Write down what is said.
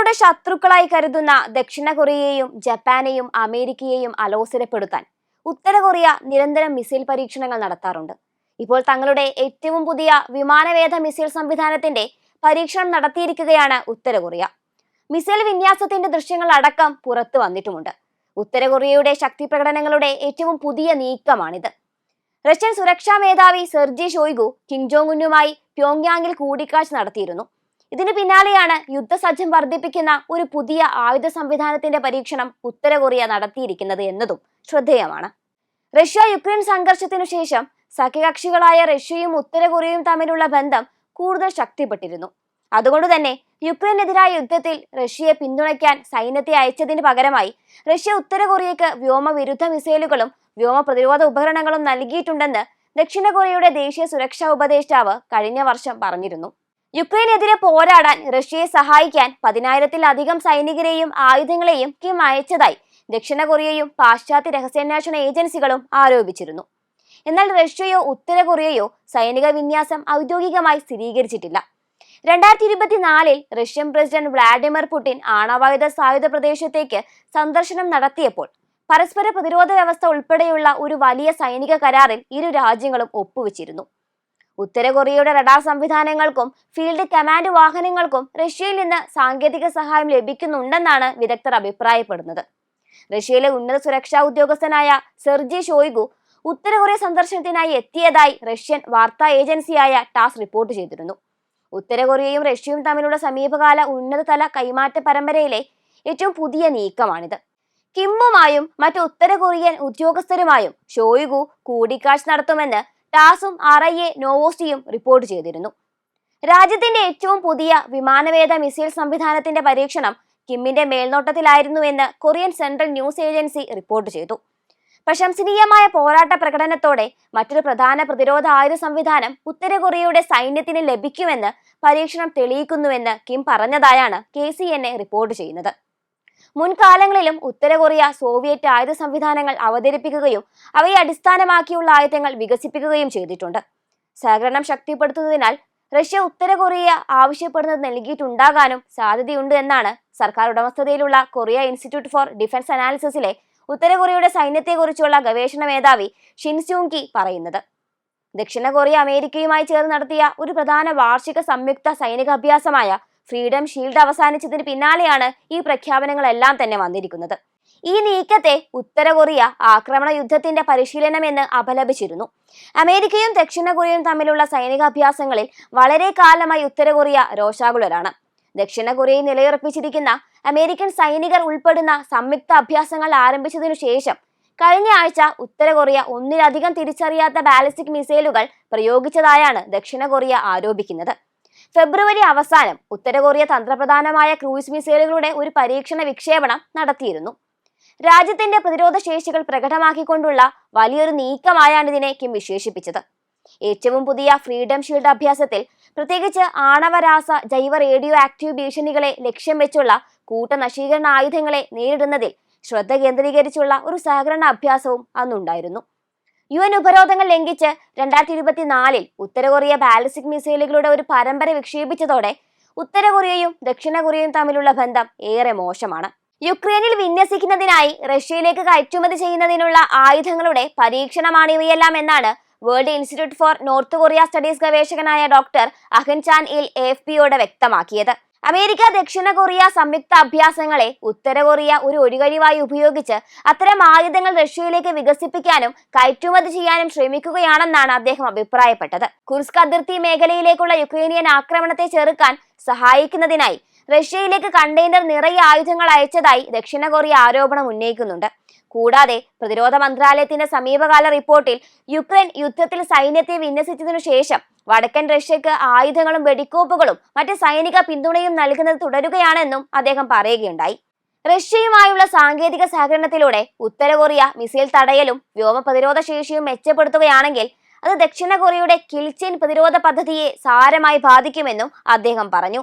തങ്ങളുടെ ശത്രുക്കളായി കരുതുന്ന ദക്ഷിണ കൊറിയയെയും ജപ്പാനെയും അമേരിക്കയെയും അലോസരപ്പെടുത്താൻ ഉത്തര കൊറിയ നിരന്തരം മിസൈൽ പരീക്ഷണങ്ങൾ നടത്താറുണ്ട്. ഇപ്പോൾ തങ്ങളുടെ ഏറ്റവും പുതിയ വിമാനവേധ മിസൈൽ സംവിധാനത്തിന്റെ പരീക്ഷണം നടത്തിയിരിക്കുകയാണ് ഉത്തര കൊറിയ. മിസൈൽ വിന്യാസത്തിന്റെ ദൃശ്യങ്ങൾ അടക്കം പുറത്തു വന്നിട്ടുമുണ്ട്. ഉത്തര കൊറിയയുടെ ശക്തി പ്രകടനങ്ങളുടെ ഏറ്റവും പുതിയ നീക്കമാണിത്. റഷ്യൻ സുരക്ഷാ മേധാവി സെർജി ഷോയ്ഗു കിം ജോങ് ഉന്നുമായി പ്യോങ്യാങ്ങിൽ കൂടിക്കാഴ്ച നടത്തിയിരുന്നു. ഇതിനു പിന്നാലെയാണ് യുദ്ധസജ്ജം വർദ്ധിപ്പിക്കുന്ന ഒരു പുതിയ ആയുധ സംവിധാനത്തിന്റെ പരീക്ഷണം ഉത്തര കൊറിയ നടത്തിയിരിക്കുന്നത് എന്നതും ശ്രദ്ധേയമാണ്. റഷ്യ യുക്രൈൻ സംഘർഷത്തിനു ശേഷം സഖ്യകക്ഷികളായ റഷ്യയും ഉത്തര കൊറിയയും തമ്മിലുള്ള ബന്ധം കൂടുതൽ ശക്തിപ്പെട്ടിരുന്നു. അതുകൊണ്ട് തന്നെ യുക്രൈനെതിരായ യുദ്ധത്തിൽ റഷ്യയെ പിന്തുണയ്ക്കാൻ സൈന്യത്തെ അയച്ചതിന് പകരമായി റഷ്യ ഉത്തര കൊറിയയ്ക്ക് വ്യോമ വിരുദ്ധ മിസൈലുകളും വ്യോമ പ്രതിരോധ ഉപകരണങ്ങളും നൽകിയിട്ടുണ്ടെന്ന് ദക്ഷിണ കൊറിയയുടെ ദേശീയ സുരക്ഷാ ഉപദേഷ്ടാവ് കഴിഞ്ഞ വർഷം പറഞ്ഞിരുന്നു. യുക്രൈനെതിരെ പോരാടാൻ റഷ്യയെ സഹായിക്കാൻ പതിനായിരത്തിലധികം സൈനികരെയും ആയുധങ്ങളെയും കിം അയച്ചതായി ദക്ഷിണ കൊറിയയും പാശ്ചാത്യ രഹസ്യാന്വേഷണ ഏജൻസികളും ആരോപിച്ചിരുന്നു. എന്നാൽ റഷ്യയോ ഉത്തര കൊറിയയോ സൈനിക വിന്യാസം ഔദ്യോഗികമായി സ്ഥിരീകരിച്ചിട്ടില്ല. രണ്ടായിരത്തി ഇരുപത്തിനാലിൽ റഷ്യൻ പ്രസിഡന്റ് വ്ളാഡിമിർ പുടിൻ ആണവായുധ സായുധ പ്രദേശത്തേക്ക് സന്ദർശനം നടത്തിയപ്പോൾ പരസ്പര പ്രതിരോധ വ്യവസ്ഥ ഉൾപ്പെടെയുള്ള ഒരു വലിയ സൈനിക കരാറിൽ ഇരു രാജ്യങ്ങളും ഒപ്പുവെച്ചിരുന്നു. ഉത്തര കൊറിയയുടെ റഡാർ സംവിധാനങ്ങൾക്കും ഫീൽഡ് കമാൻഡ് വാഹനങ്ങൾക്കും റഷ്യയിൽ നിന്ന് സാങ്കേതിക സഹായം ലഭിക്കുന്നുണ്ടെന്നാണ് വിദഗ്ധർ അഭിപ്രായപ്പെടുന്നത്. റഷ്യയിലെ ഉന്നത സുരക്ഷാ ഉദ്യോഗസ്ഥനായ സെർജി ഷോയ്ഗു ഉത്തര കൊറിയ സന്ദർശനത്തിനായി എത്തിയതായി റഷ്യൻ വാർത്താ ഏജൻസിയായ ടാസ് റിപ്പോർട്ട് ചെയ്തിരുന്നു. ഉത്തര കൊറിയയും റഷ്യയും തമ്മിലുള്ള സമീപകാല ഉന്നതതല കൈമാറ്റ പരമ്പരയിലെ ഏറ്റവും പുതിയ നീക്കമാണിത്. കിമ്മുമായും മറ്റ് ഉത്തര കൊറിയൻ ഉദ്യോഗസ്ഥരുമായും ഷോയിഗു കൂടിക്കാഴ്ച നടത്തുമെന്ന് ടാസും ആർ ഐ എ നോവോസ്റ്റിയും റിപ്പോർട്ട് ചെയ്തിരുന്നു. രാജ്യത്തിന്റെ ഏറ്റവും പുതിയ വിമാനവേദ മിസൈൽ സംവിധാനത്തിന്റെ പരീക്ഷണം കിമ്മിന്റെ മേൽനോട്ടത്തിലായിരുന്നുവെന്ന് Korean central news agency report ചെയ്തു. പ്രശംസനീയമായ പോരാട്ട പ്രകടനത്തോടെ മറ്റൊരു പ്രധാന പ്രതിരോധ ആയുധ സംവിധാനം ഉത്തര കൊറിയയുടെ സൈന്യത്തിന് ലഭിക്കുമെന്ന് പരീക്ഷണം തെളിയിക്കുന്നുവെന്ന് കിം പറഞ്ഞതായാണ് കെ റിപ്പോർട്ട് ചെയ്യുന്നത്. മുൻകാലങ്ങളിലും ഉത്തര കൊറിയ സോവിയറ്റ് ആയുധ സംവിധാനങ്ങൾ അവതരിപ്പിക്കുകയും അവയെ അടിസ്ഥാനമാക്കിയുള്ള ആയുധങ്ങൾ വികസിപ്പിക്കുകയും ചെയ്തിട്ടുണ്ട്. സഹകരണം ശക്തിപ്പെടുത്തുന്നതിനാൽ റഷ്യ ഉത്തര കൊറിയ ആവശ്യപ്പെടുന്നത് നൽകിയിട്ടുണ്ടാകാനും സാധ്യതയുണ്ട് എന്നാണ് സർക്കാർ ഉടമസ്ഥതയിലുള്ള കൊറിയ ഇൻസ്റ്റിറ്റ്യൂട്ട് ഫോർ ഡിഫൻസ് അനാലിസിസിലെ ഉത്തര കൊറിയയുടെ സൈന്യത്തെക്കുറിച്ചുള്ള ഗവേഷണ മേധാവി ഷിൻസ്യൂങ്കി പറയുന്നത്. ദക്ഷിണ കൊറിയ അമേരിക്കയുമായി ചേർന്ന് നടത്തിയ ഒരു പ്രധാന വാർഷിക സംയുക്ത സൈനിക അഭ്യാസമായ ഫ്രീഡം ഷീൽഡ് അവസാനിച്ചതിന് പിന്നാലെയാണ് ഈ പ്രഖ്യാപനങ്ങളെല്ലാം തന്നെ വന്നിരിക്കുന്നത്. ഈ നീക്കത്തെ ഉത്തര കൊറിയ ആക്രമണ യുദ്ധത്തിന്റെ പരിശീലനമെന്ന് അപലപിച്ചിരുന്നു. അമേരിക്കയും ദക്ഷിണ കൊറിയയും തമ്മിലുള്ള സൈനിക അഭ്യാസങ്ങളിൽ വളരെ കാലമായി ഉത്തര കൊറിയ രോഷാകുലരാണ്. ദക്ഷിണ കൊറിയയിൽ നിലയുറപ്പിച്ചിരിക്കുന്ന അമേരിക്കൻ സൈനികർ ഉൾപ്പെടുന്ന സംയുക്ത അഭ്യാസങ്ങൾ ആരംഭിച്ചതിനു ശേഷം കഴിഞ്ഞ ആഴ്ച ഉത്തര കൊറിയ ഒന്നിലധികം തിരിച്ചറിയാത്ത ബാലിസ്റ്റിക് മിസൈലുകൾ പ്രയോഗിച്ചതായാണ് ദക്ഷിണ കൊറിയ ആരോപിക്കുന്നത്. ഫെബ്രുവരി അവസാനം ഉത്തര കൊറിയ തന്ത്രപ്രധാനമായ ക്രൂയിസ് മിസൈലുകളുടെ ഒരു പരീക്ഷണ വിക്ഷേപണം നടത്തിയിരുന്നു. രാജ്യത്തിന്റെ പ്രതിരോധ ശേഷികൾ പ്രകടമാക്കിക്കൊണ്ടുള്ള വലിയൊരു നീക്കമായാണ് ഇതിനെ കിം വിശേഷിപ്പിച്ചത്. ഏറ്റവും പുതിയ ഫ്രീഡം ഷീൽഡ് അഭ്യാസത്തിൽ പ്രത്യേകിച്ച് ആണവരാസ ജൈവ റേഡിയോ ആക്റ്റീവ് ഭീഷണികളെ ലക്ഷ്യം വെച്ചുള്ള കൂട്ടനശീകരണ ആയുധങ്ങളെ നേരിടുന്നതിൽ ശ്രദ്ധ കേന്ദ്രീകരിച്ചുള്ള ഒരു സഹകരണ അഭ്യാസവും അന്നുണ്ടായിരുന്നു. യു എൻ ഉപരോധങ്ങൾ ലംഘിച്ച് രണ്ടായിരത്തി ഇരുപത്തിനാലിൽ ഉത്തര കൊറിയ ബാലിസ്റ്റിക് മിസൈലുകളുടെ ഒരു പരമ്പര വിക്ഷേപിച്ചതോടെ ഉത്തര കൊറിയയും ദക്ഷിണ കൊറിയയും തമ്മിലുള്ള ബന്ധം ഏറെ മോശമാണ്. യുക്രൈനിൽ വിന്യസിക്കുന്നതിനായി റഷ്യയിലേക്ക് കയറ്റുമതി ചെയ്യുന്നതിനുള്ള ആയുധങ്ങളുടെ പരീക്ഷണമാണ് ഇവയെല്ലാം എന്നാണ് world institute for north Korea studies ഗവേഷകനായ doctor Ahn Chan Il എഫ് പിയോട് വ്യക്തമാക്കിയത്. അമേരിക്ക ദക്ഷിണ കൊറിയ സംയുക്ത അഭ്യാസങ്ങളെ ഉത്തര കൊറിയ ഒരു ഒഴികഴിവായി ഉപയോഗിച്ച് അത്തരം ആയുധങ്ങൾ റഷ്യയിലേക്ക് വികസിപ്പിക്കാനും കയറ്റുമതി ചെയ്യാനും ശ്രമിക്കുകയാണെന്നാണ് അദ്ദേഹം അഭിപ്രായപ്പെട്ടത്. കുർസ്ക് അതിർത്തി മേഖലയിലേക്കുള്ള യുക്രൈനിയൻ ആക്രമണത്തെ ചെറുക്കാൻ സഹായിക്കുന്നതിനായി റഷ്യയിലേക്ക് കണ്ടെയ്നർ നിറയെ ആയുധങ്ങൾ അയച്ചതായി ദക്ഷിണ കൊറിയ ആരോപണം ഉന്നയിക്കുന്നുണ്ട്. കൂടാതെ പ്രതിരോധ മന്ത്രാലയത്തിന്റെ സമീപകാല റിപ്പോർട്ടിൽ യുക്രൈൻ യുദ്ധത്തിൽ സൈന്യത്തെ വിന്യസിച്ചതിനു ശേഷം വടക്കൻ റഷ്യക്ക് ആയുധങ്ങളും വെടിക്കോപ്പുകളും മറ്റ് സൈനിക പിന്തുണയും നൽകുന്നത് തുടരുകയാണെന്നും അദ്ദേഹം പറയുകയുണ്ടായി. റഷ്യയുമായുള്ള സാങ്കേതിക സഹകരണത്തിലൂടെ ഉത്തര കൊറിയ മിസൈൽ തടയലും വ്യോമ പ്രതിരോധ ശേഷിയും മെച്ചപ്പെടുത്തുകയാണെങ്കിൽ അത് ദക്ഷിണ കൊറിയയുടെ കിൽച്ചിൻ പ്രതിരോധ പദ്ധതിയെ സാരമായി ബാധിക്കുമെന്നും അദ്ദേഹം പറഞ്ഞു.